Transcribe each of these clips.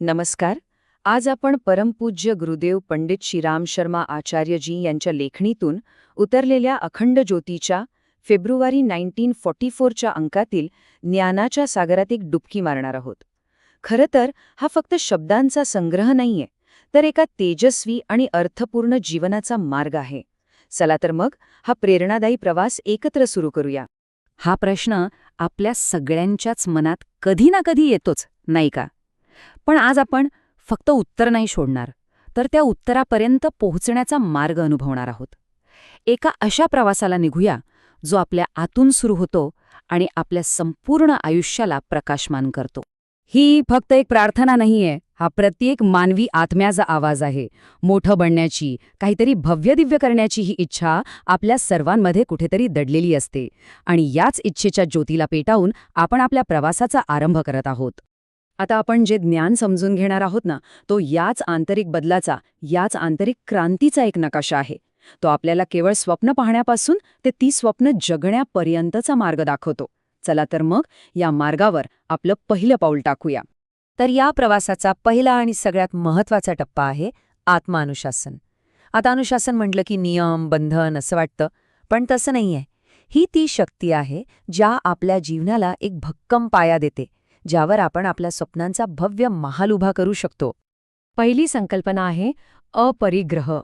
नमस्कार. आज आपण परमपूज्य गुरुदेव पंडित श्रीराम शर्मा आचार्यजी यांच्या लेखणीतून उतरलेल्या अखंड ज्योतीच्या फेब्रुवारी 1944 फोरच्या अंकातील ज्ञानाच्या सागरात एक डुबकी मारणार आहोत. खरं तर हा फक्त शब्दांचा संग्रह नाहीये तर एका तेजस्वी आणि अर्थपूर्ण जीवनाचा मार्ग आहे. चला तर मग हा प्रेरणादायी प्रवास एकत्र सुरू करूया. हा प्रश्न आपल्या सगळ्यांच्याच मनात कधी ना कधी येतोच नाही का? पण आज आपण फक्त उत्तर नाही सोडणार तर त्या उत्तरापर्यंत पोहोचण्याचा मार्ग अनुभवणार आहोत. एका अशा प्रवासाला निघूया जो आपल्या आतून सुरू होतो आणि आपल्या संपूर्ण आयुष्याला प्रकाशमान करतो. ही फक्त एक प्रार्थना नाहीये हा प्रत्येक मानवी आत्म्याचा आवाज आहे. मोठं बनण्याची काहीतरी भव्यदिव्य करण्याची ही इच्छा आपल्या सर्वांमध्ये कुठेतरी दडलेली असते. आणि याच इच्छेच्या ज्योतीला पेटावून आपण आपल्या प्रवासाचा आरंभ करत आहोत. आता आपण जे ज्ञान समजून घेणार आहोत ना तो याच आंतरिक बदलाचा याच आंतरिक क्रांतीचा एक नकाशा आहे. तो आपल्याला केवळ स्वप्न पाहण्यापासून ते ती स्वप्न जगण्यापर्यंतचा मार्ग दाखवतो. चला तर मग या मार्गावर आपलं पहिलं पाऊल टाकूया. तर या प्रवासाचा पहिला आणि सगळ्यात महत्त्वाचा टप्पा आहे आत्मानुशासन. आता अनुशासन म्हटलं की नियम बंधन असं वाटतं पण तसं नाहीये. ही ती शक्ती आहे ज्या आपल्या जीवनाला एक भक्कम पाया देते. ज्यावर आपण आपल्या स्वप्नांचा भव्य महाल उभा करू शकतो. पहिली संकल्पना आहे अपरिग्रह.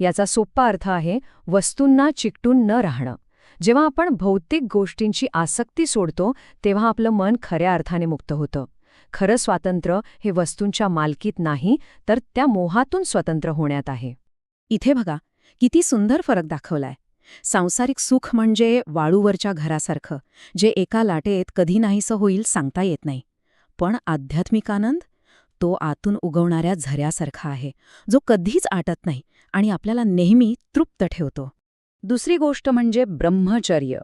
याचा सोप्पा अर्थ आहे वस्तूंना चिकटून न राहणं. जेव्हा आपण भौतिक गोष्टींची आसक्ती सोडतो तेव्हा आपलं मन खऱ्या अर्थाने मुक्त होतं. खरं स्वातंत्र्य हे वस्तूंच्या मालकीत नाही तर त्या मोहातून स्वतंत्र होण्यात आहे. इथे बघा किती सुंदर फरक दाखवलाय. सांसारिक सुख म्हणजे वाळूवरच्या घरासारखं जे एका लाटेत कधी नाहीसं होईल सांगता येत नाही. पण आध्यात्मिक आनंद तो आतून उगवणाऱ्या झऱ्यासारखा आहे जो कधीच आटत नाही आणि आपल्याला नेहमी तृप्त ठेवतो. दुसरी गोष्ट म्हणजे ब्रह्मचर्य.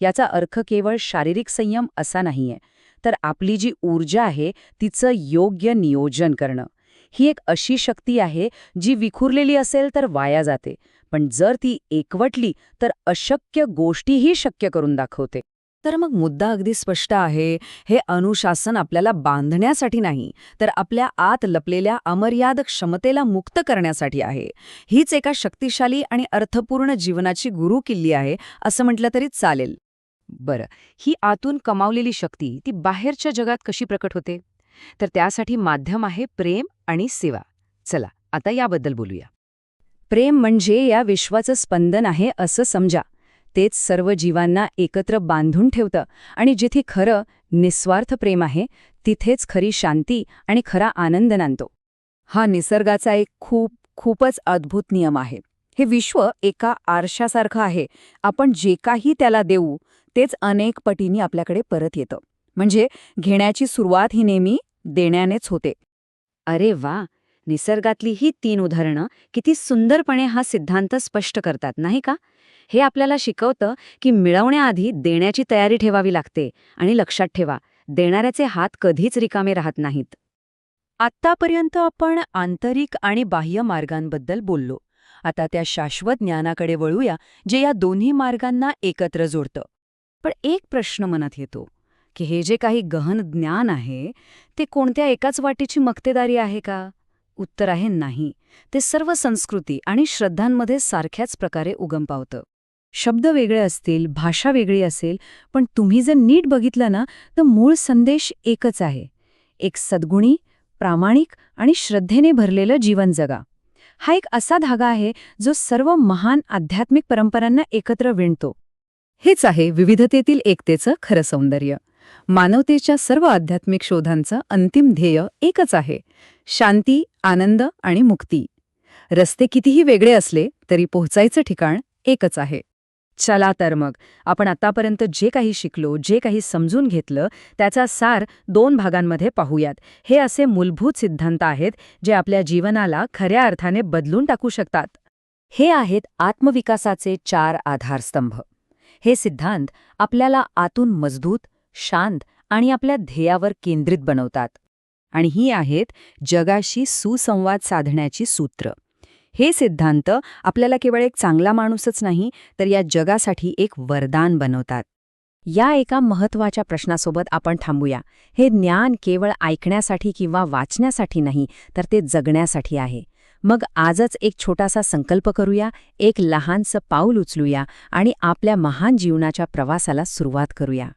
याचा अर्थ केवळ शारीरिक संयम असा नाहीये तर आपली जी ऊर्जा आहे तिचं योग्य नियोजन करणं. ही एक अशी शक्ती आहे जी विखुरलेली असेल तर वाया जाते पण जर ती एकवटली तर अशक्य गोष्टीही शक्य करून दाखवते. तर मग मुद्दा अगदी स्पष्ट आहे हे अनुशासन आपल्याला बांधण्यासाठी नाही तर आपल्या आत लपलेल्या अमर्याद क्षमतेला मुक्त करण्यासाठी आहे. हीच एका शक्तिशाली आणि अर्थपूर्ण जीवनाची गुरु किल्ली आहे असं म्हटलं तरी चालेल. बरं ही आतून कमावलेली शक्ती ती बाहेरच्या जगात कशी प्रकट होते? तर त्यासाठी माध्यम आहे प्रेम आणि सेवा. चला आता याबद्दल बोलूया. प्रेम म्हणजे या विश्वाचं स्पंदन आहे असं समजा. तेच सर्व जीवांना एकत्र बांधून ठेवतं आणि जिथे खरं निस्वार्थ प्रेम आहे तिथेच खरी शांती आणि खरा आनंद नांदतो. हा निसर्गाचा एक खूप खूपच अद्भुत नियम आहे. हे विश्व एका आरशासारखं आहे. आपण जे काही त्याला देऊ तेच अनेक पटींनी आपल्याकडे परत येतं. म्हणजे घेण्याची सुरुवात ही नेहमी देण्यानेच होते. अरे वा! निसर्गातली ही तीन उदाहरणं किती सुंदरपणे हा सिद्धांत स्पष्ट करतात नाही का? हे आपल्याला शिकवतं की मिळवण्याआधी देण्याची तयारी ठेवावी लागते आणि लक्षात ठेवा देणाऱ्याचे हात कधीच रिकामे राहत नाहीत. आत्तापर्यंत आपण आंतरिक आणि बाह्य मार्गांबद्दल बोललो. आता त्या शाश्वत ज्ञानाकडे वळूया जे या दोन्ही मार्गांना एकत्र जोडतं. पण एक प्रश्न मनात येतो. की हे जे काही गहन ज्ञान आहे ते कोणत्या एकाच वाटीची मक्तेदारी आहे का? उत्तर आहे नाही. ते सर्व संस्कृती आणि श्रद्धांमध्ये सारख्याच प्रकारे उगम पावतं शब्द वेगळे असतील भाषा वेगळी असेल पण तुम्ही जर नीट बघितलं ना तर मूळ संदेश एकच आहे. एक सद्गुणी प्रामाणिक आणि श्रद्धेने भरलेलं जीवन जगा. हा एक असा धागा आहे जो सर्व महान आध्यात्मिक परंपरांना एकत्र विणतो. हेच आहे विविधतेतील एकतेचं खरं सौंदर्य. मानवतेच्या सर्व आध्यात्मिक शोधांचं अंतिम ध्येय एकच आहे शांती आनंद आणि मुक्ती. रस्ते कितीही वेगळे असले तरी पोहोचायचं ठिकाण एकच आहे. चला तर मग आपण आतापर्यंत जे काही शिकलो जे काही समजून घेतलं त्याचा सार दोन भागांमध्ये पाहूयात. हे असे मूलभूत सिद्धांत आहेत जे आपल्या जीवनाला खऱ्या अर्थाने बदलून टाकू शकतात. हे आहेत आत्मविकासाचे चार आधारस्तंभ. हे सिद्धांत आपल्याला आतून मजबूत शांत आणि आपल्या ध्येयावर केंद्रित बनवतात. आणि ही आहेत जगाशी सुसंवाद साधण्याची सूत्र. हे सिद्धांत आपल्याला केवळ एक चांगला माणूसच नाही तर या जगासाठी एक वरदान बनवतात. या एका महत्त्वाच्या प्रश्नासोबत आपण थांबूया. हे ज्ञान केवळ ऐकण्यासाठी किंवा वाचण्यासाठी नाही तर ते जगण्यासाठी आहे. मग आजच एक छोटासा संकल्प करूया एक लहानसं पाऊल उचलूया आणि आपल्या महान जीवनाच्या प्रवासाला सुरुवात करूया.